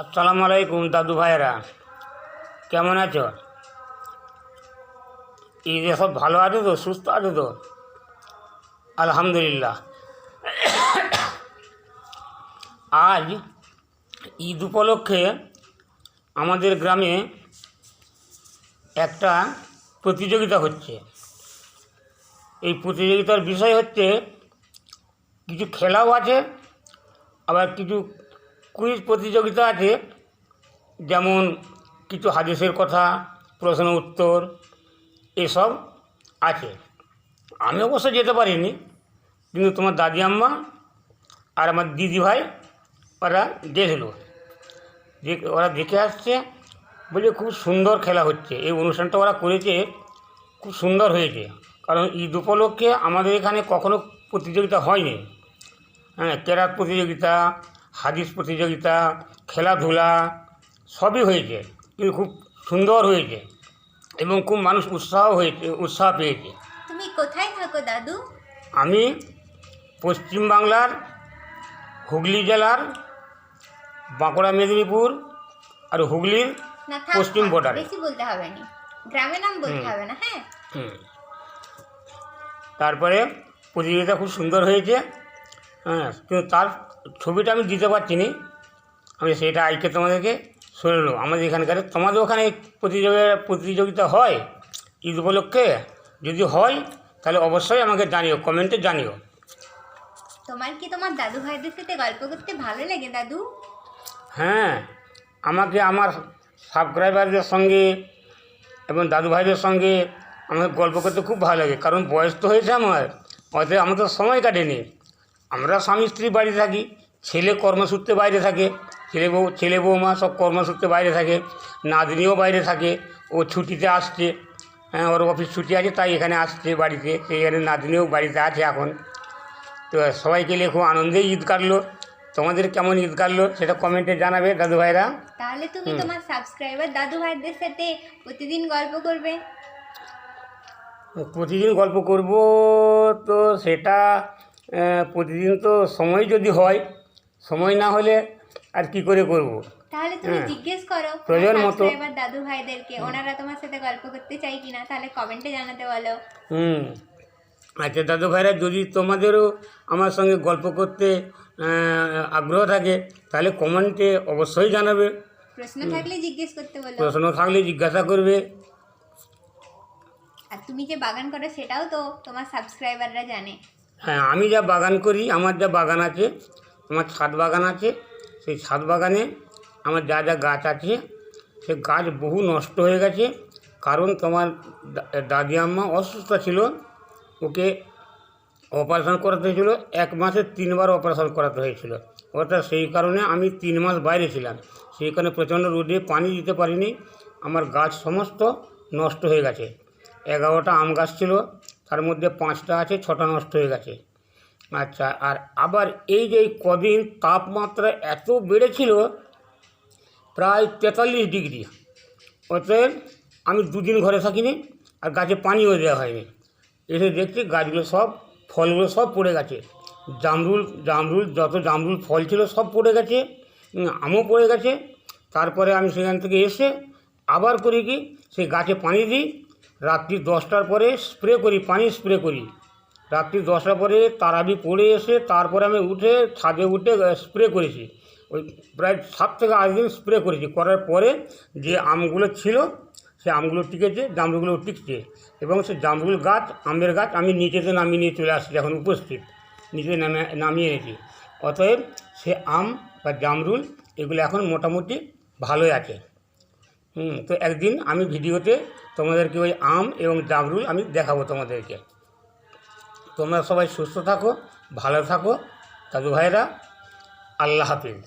আসসালামু আলাইকুম, দাদু ভাইয়েরা। কেমন আছো? ঈদে সব ভালো আছে তো, সুস্থ আছে তো? আলহামদুলিল্লাহ। আজ ঈদ উপলক্ষে আমাদের গ্রামে একটা প্রতিযোগিতা হচ্ছে। এই প্রতিযোগিতার বিষয় হচ্ছে, কিছু খেলাও আছে, আবার কিছু কুইজ প্রতিযোগিতা আছে, যেমন কিছু হাদিসের কথা প্রশ্ন উত্তর, এসব আছে। আমি অবশ্য যেতে পারিনি, কিন্তু তোমার দাদি আম্মা আর আমার দিদি ভাই, ওরা গেছিল। ওরা দেখে আসছে বলে খুব সুন্দর খেলা হচ্ছে। এই অনুষ্ঠানটা ওরা করেছে, খুব সুন্দর হয়েছে। কারণ ঈদ উপলক্ষে আমাদের এখানে কখনো প্রতিযোগিতা হয়নি। হ্যাঁ ক্যারাত প্রতিযোগিতা হাদিস প্রতিযোগিতা খেলাধুলা সবই হয়েছে। কিন্তু খুব সুন্দর হয়েছে এবং খুব মানুষ উৎসাহ হয়েছে উৎসাহ পেয়েছে। তুমি কোথায় থাকো দাদু? আমি পশ্চিমবাংলার হুগলি জেলার বাঁকুড়া মেদিনীপুর আর হুগলির পশ্চিম border-এ। বেশি বলতে হবে না। গ্রামের নাম বলতে হবে না হ্যাঁ? তারপরে প্রতিযোগিতা খুব সুন্দর হয়েছে। হ্যাঁ কিন্তু তার ছবিটা আমি দিতে পারছি না। আমি সেটা আজকে তোমাদেরকে শুনে নেব। আমাদের এখানকার তোমাদের ওখানে প্রতিযোগিতা প্রতিযোগিতা হয় ঈদ উপলক্ষে? যদি হয় তাহলে অবশ্যই আমাকে জানিও কমেন্টে জানিও। তোমার কি তোমার দাদু ভাইদের সাথে গল্প করতে ভালো লাগে দাদু? হ্যাঁ আমাকে আমার সাবস্ক্রাইবারদের সঙ্গে এবং দাদু ভাইদের সঙ্গে আমাকে গল্প করতে খুব ভালো লাগে কারণ বয়স তো হয়েছে আমার অতএব আমাদের সময় কাটেনি। আমরা স্বামী স্ত্রী বাড়ি থাকি ছেলে কর্মসূত্রে বাইরে থাকে ছেলে বউ ছেলে বৌমা সব কর্মসূত্রে বাইরে থাকে নাতনিও বাইরে থাকে ও ছুটিতে আসছে হ্যাঁ ওর অফিস ছুটি আছে তাই এখানে আসছে বাড়িতে সেইখানে নাতনিও বাড়িতে আছে এখন। তো সবাইকে নিয়ে খুব আনন্দেই ঈদ কাটলো। তোমাদের কেমন ঈদ কাটলো সেটা কমেন্টে জানাবে দাদু ভাইরা। তাহলে তুমি তোমার সাবস্ক্রাইবার দাদু ভাইদের সাথে প্রতিদিন গল্প করবে? প্রতিদিন গল্প করব তো সেটা প্রতিদিন তো সময় যদি হয় সময় না হলে আর কি করে করব? তাহলে তুমি হ্যাঁ। জিজ্ঞেস করো প্রয়োজন মতো। এবার দাদু ভাইদেরকে ওনারা তোমার সাথে গল্প করতে চাই কিনা তাহলে কমেন্টে জানাতে বলো। হুম। আচ্ছা দাদু ভাইরা যদি তোমাদেরও আমার সঙ্গে গল্প করতে আগ্রহ থাকে তাহলে কমেন্টে অবশ্যই জানাবে। প্রশ্ন থাকলে জিজ্ঞেস করতে বলো। প্রশ্ন থাকলে জিজ্ঞাসা করবে। আর তুমি যে বাগান করো সেটাও তো তোমার সাবস্ক্রাইবাররা জানে। হ্যাঁ আমি যা বাগান করি, আমার যা বাগান আছে, আমার ছাদ বাগান আছে, সেই ছাদ বাগানে আমার যা যা গাছ আছে, সে গাছ বহু নষ্ট হয়ে গেছে। কারণ তোমার দাদি আম্মা অসুস্থ ছিল, ওকে অপারেশন করাতে হয়েছিল, এক মাসে তিনবার অপারেশন করাতে হয়েছিল। অর্থাৎ সেই কারণে আমি তিন মাস বাইরে ছিলাম। সেই কারণে প্রচণ্ড রোদে পানি দিতে পারিনি। আমার গাছ সমস্ত নষ্ট হয়ে গেছে। এগারোটা আম গাছ ছিল তার মধ্যে পাঁচটা আছে, ছটা নষ্ট হয়ে গেছে। আচ্ছা আর আবার এই যে কদিন তাপমাত্রা এত বেড়েছিল, প্রায় তেতাল্লিশ ডিগ্রি। অতএব আমি দুদিন ঘরে থাকিনি আর গাছে পানিও দেওয়া হয়নি। এসে দেখছি গাছগুলো সব, ফলগুলো সব পড়ে গেছে। জামরুল জামরুল, যত জামরুল ফল ছিল সব পড়ে গেছে আমও পড়ে গেছে। তারপরে আমি সেখান থেকে এসে আবার করি কি, সেই গাছে পানি দিই রাত্রি দশটার পরে স্প্রে করি, পানি স্প্রে করি। রাত্রি দশটার পরে তারাবি পড়ে এসে তারপরে আমি উঠে ছাদে উঠে স্প্রে করেছি। ওই প্রায় সাত থেকে আট দিন স্প্রে করেছি। করার পরে যে আমগুলো ছিল, সে আমগুলো টিকেছে, জামরুলগুলো টিকছে এবং সে জামরুল গাছ, আমের গাছ আমি নিচেতে নামিয়ে নিয়ে চলে আসছি, এখন উপস্থিত। নিচে নামে, নামিয়ে এনেছি। অতএব সে আম বা জামরুল, এগুলো এখন মোটামুটি ভালোই আছে। তো একদিন আমি ভিডিওতে তোমাদেরকে ওই আম এবং ডাবরুল আমি দেখাবো তোমাদেরকে। তোমরা সবাই সুস্থ থাকো, ভালো থাকো, দাদু ভাইরা আল্লাহ হাফিজ।